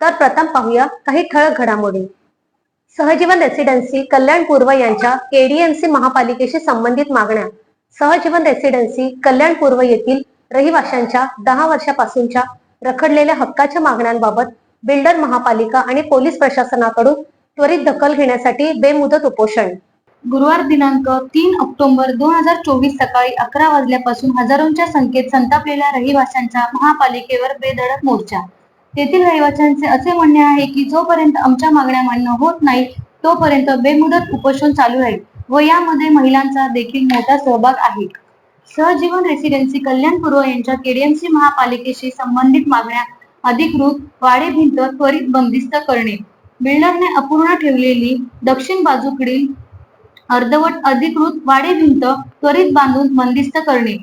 तर प्रथम पाहूया काही ठळक घडामोडी. सहजीवन रेसिडेन्सी कल्याण पूर्व यांच्या केडीएमसी महापालिकेशी संबंधित मागण्या. सहजीवन रेसिडेन्सी कल्याण पूर्व येथील रहिवाशांच्या दहा वर्षापासूनच्या रखडलेल्या हक्काच्या मागण्यांबाबत बिल्डर महापालिका आणि पोलीस प्रशासनाकडून त्वरित दखल घेण्यासाठी बेमुदत उपोषण. गुरुवार दिनांक तीन ऑक्टोबर दोन हजार चोवीस सकाळी अकरा वाजल्यापासून हजारोंच्या संख्येत संतापलेल्या रहिवाशांचा महापालिकेवर बेधडक मोर्चा. तेथील रहिवाशांचे असे म्हणणे आहे की जोपर्यंत आमच्या मागण्या मान्य होत नाही तोपर्यंत बेमुदत उपोषण चालू राहील व यामध्ये महिलांचा देखील मोठा सहभाग आहे. सहजीवन रेसिडेन्सी कल्याण पूर्व यांच्या केडीएमसी महापालिकेशी संबंधित मागण्या अधिकृत वाडे भिंत त्वरित बंदिस्त करणे. बिल्डरने अपूर्ण ठेवलेली दक्षिण बाजूकडील अर्धवट अधिकृत वाडे भिंत त्वरित बांधून बंदिस्त करणे.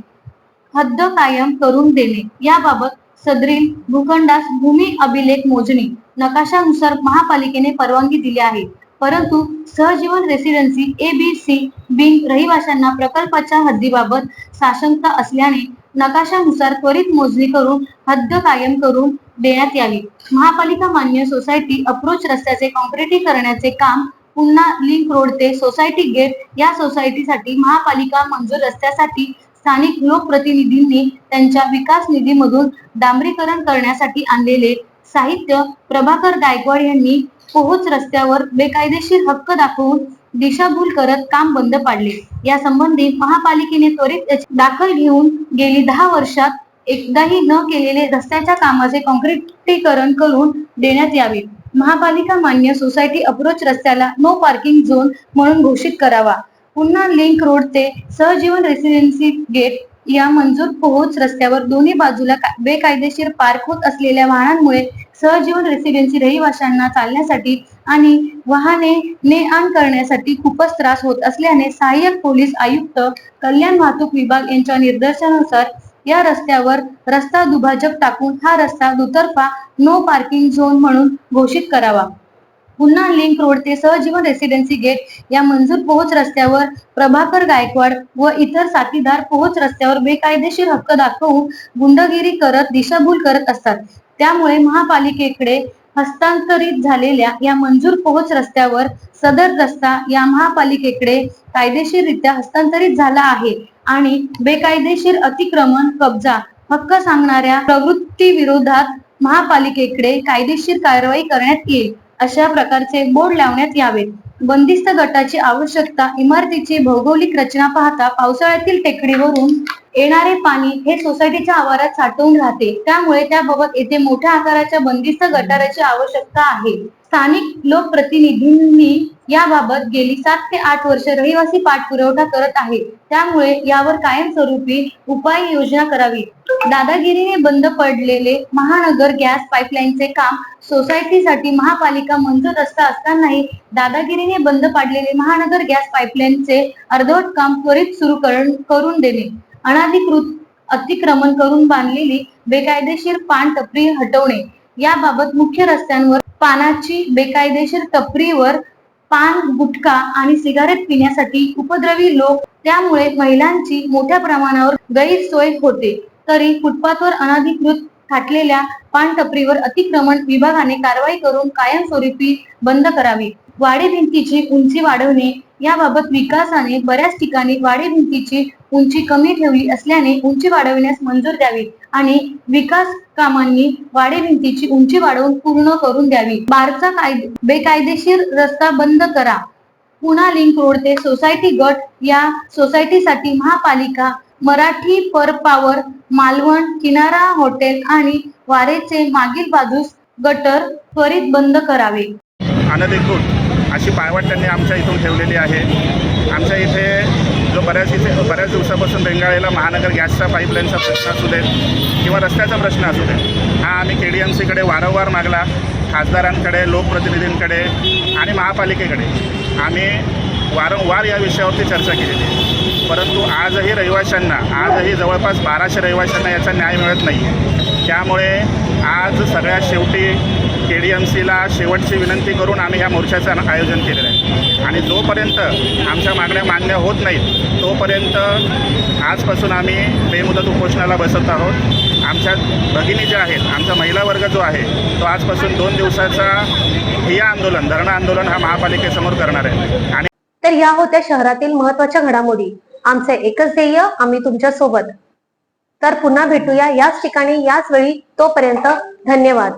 हद्द कायम करून देणे. याबाबत सदरील भूखंडास भूमी अभिलेख मोजणी नकाशानुसार महापालिकेने परवानगी दिली आहे. परंतु Sahajeevan residency A B C wing रहिवाशांना प्रकल्पाच्या हद्दीबाबत साशंकता असल्याने नकाशानुसार त्वरित मोजणी करून हद्द कायम करून देण्यात यावी. महापालिका मान्य सोसायटी अप्रोच रस्त्याचे काँक्रिटीकरणाचे काम पुन्हा लिंक रोड ते सोसायटी गेट या सोसायटीसाठी महापालिका मंजूर रस्त्यासाठी स्थानिक लोकप्रतिनिधींनी त्यांच्या विकास निधीमधून डांबरीकरण करण्यासाठी आणलेले साहित्य प्रभाकर गायकवाड यांनी पोहोच रस्त्यावर बेकायदेशीर हक्क दाखवून दिशाभूल करत काम बंद पाडले. या संबंधी महापालिकेने त्वरित दाखल घेऊन गेली दहा वर्षात एकदाही न केलेले रस्त्याच्या कामाचे काँक्रिटीकरण करून देण्यात यावे. महापालिका मान्य सोसायटी अप्रोच रस्त्याला नो पार्किंग झोन म्हणून घोषित करावा. पुन्हा लिंक रोड ते सहजीवन रेसिडेन्सी गेट या मंजूर पोहोच रस्त्यावर दोन्ही बाजूला बेकायदेशीर पार्क होत असलेल्या वाहनांमुळे सहजीवन रेसिडेन्सी रहिवाशांना चालण्यासाठी आणि वाहने ने आण करण्यासाठी खूपच त्रास होत असल्याने सहाय्यक पोलीस आयुक्त कल्याण वाहतूक विभाग यांच्या निर्देशानुसार या रस्त्यावर रस्ता दुभाजक टाकून हा रस्ता दुतर्फा नो पार्किंग झोन म्हणून घोषित करावा. पुन्हा लिंक रोड ते सहजीवन रेसिडेन्सी गेट या मंजूर पोहोच रस्त्यावर प्रभाकर गायकवाड व इतर साथीदार पोहोच रस्त्यावर बेकायदेशीर हक्क दाखवून गुंडगिरी करत दिशाभूल करत असतात. त्यामुळे महापालिकेकडे हस्तांतरित झालेल्या या मंजूर पोहोच रस्त्यावर सदर रस्ता या महापालिकेकडे कायदेशीररित्या हस्तांतरित झाला आहे आणि बेकायदेशीर अतिक्रमण कब्जा हक्क सांगणाऱ्या प्रवृत्ती विरोधात महापालिकेकडे कायदेशीर कारवाई करण्यात येईल. अशा प्रकारचे बोर्ड लावण्यात यावेत बंदिस्त गटाची आवश्यकता इमारतीची भौगोलिक रचना पाहता पावसाळ्यातील टेकडीवरून येणारे पाणी हे सोसायटीच्या आवारात साठवून राहते. त्यामुळे त्याबाबत येथे मोठ्या आकाराच्या बंदिस्त गटाराची आवश्यकता आहे. स्थानिक लोकप्रतिनिधींनी याबाबत गेली सात ते आठ वर्ष रहिवासी पाठपुरवठा करत आहे त्यामुळे यावर कायमस्वरूपी उपाययोजना करावी. दादागिरीने बंद पडलेले महानगर गॅस पाईपलाईनचे काम सोसायटीसाठी महापालिका मंजूर रस्ता असतानाही दादागिरीने बंद पाडलेले महानगर गॅस पाईपलाईनचे अर्धवट काम त्वरित सुरू करून करून देणे. अनाधिकृत अतिक्रमण करून बांधलेली बेकायदेशीर पान टपरी हटवणे. याबाबत मुख्य रस्त्यांवर पानाची बेकायदेशीर टपरीवर पान गुटखा आणि सिगारेट पिण्यासाठी उपद्रवी लोक त्यामुळे महिलांची मोठ्या प्रमाणावर गैरसोय होते. तरी फुटपाथवर अनाधिकृत थाटलेल्या पान टपरीवर अतिक्रमण विभागाने कारवाई करून कायमस्वरूपी बंद करावी. वाडे भिंतीची उंची वाढवणे याबाबत विकासाने बऱ्याच ठिकाणी वाडे भिंतीची उंची कमी ठेवली असल्याने उंची वाढविण्यास मंजूर द्यावी आणि विकास कामांनी वाडे भिंतीची उंची वाढवून पूर्ण करून द्यावी. बारचा कायदे बेकायदेशीर रस्ता बंद करा. पुणा लिंक रोड ते सोसायटी गट या सोसायटीसाठी महापालिका मराठी पर पावर मालवण किनारा हॉटेल आणि वारेचे मागील बाजूस गटर त्वरित बंद करावे. अनधिकृत. अशी पायवाट त्यांनी आमच्या इथून ठेवलेली आहे. आमच्या इथे जो बऱ्याच इथे बऱ्याच दिवसापासून रेंगाळलेला महानगर गॅसचा पाईपलाईनचा प्रश्न असू दे किंवा रस्त्याचा प्रश्न असू दे हा आम्ही के डी एम सीकडे वारंवार मागला खासदारांकडे लोकप्रतिनिधींकडे आणि महापालिकेकडे. आम्ही वारंवार या विषयावरती चर्चा केलेली आहे. परंतु आजही रहिवाशांना आजही जवळपास बाराशे रहिवाशांना याचा न्याय मिळत नाही आहे त्यामुळे आज सगळ्यात शेवटी के डी एम सीला शेवटची विनंती करून आम्ही ह्या मोर्चाचं आयोजन केलेलं आहे. आणि जोपर्यंत आमच्या मागण्या मान्य होत नाहीत तोपर्यंत आजपासून आम्ही बेमुदत उपोषणाला बसत आहोत. आमच्या भगिनी ज्या आहेत आमचा महिला वर्ग जो आहे तो आजपासून दोन दिवसाचा ठिय्या आंदोलन धरणं आंदोलन हा महापालिकेसमोर करणार आहे. आणि तर या होत्या शहरातील महत्त्वाच्या घडामोडी. आमचे एकच ध्येय आम्ही तुमच्यासोबत तर पुन्हा भेटूया याच ठिकाणी याच वेळी. तोपर्यंत धन्यवाद.